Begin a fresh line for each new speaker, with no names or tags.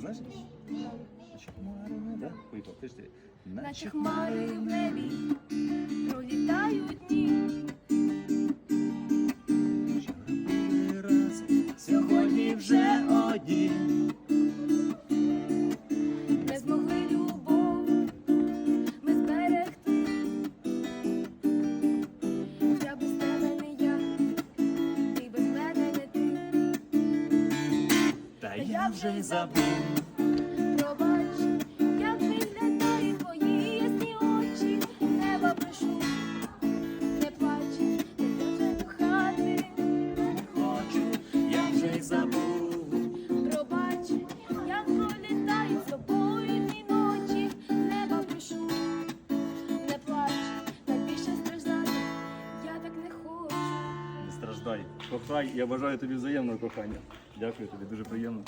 Знаєш? Наче хмари. Да? Поїхав, подожди.
Наче хмари в небі я
вже й забув.
Пробач, як виглядають твої ясні очі, неба пишу, не плач, не вже кохати.
Не хочу, я вже й забув.
Пробач, як пролітають з тобою дні ночі, неба не плач, так більше страждати, я так не хочу.
Не страждай. Кохай, я бажаю тобі взаємного кохання. Дякую тобі, дуже приємно.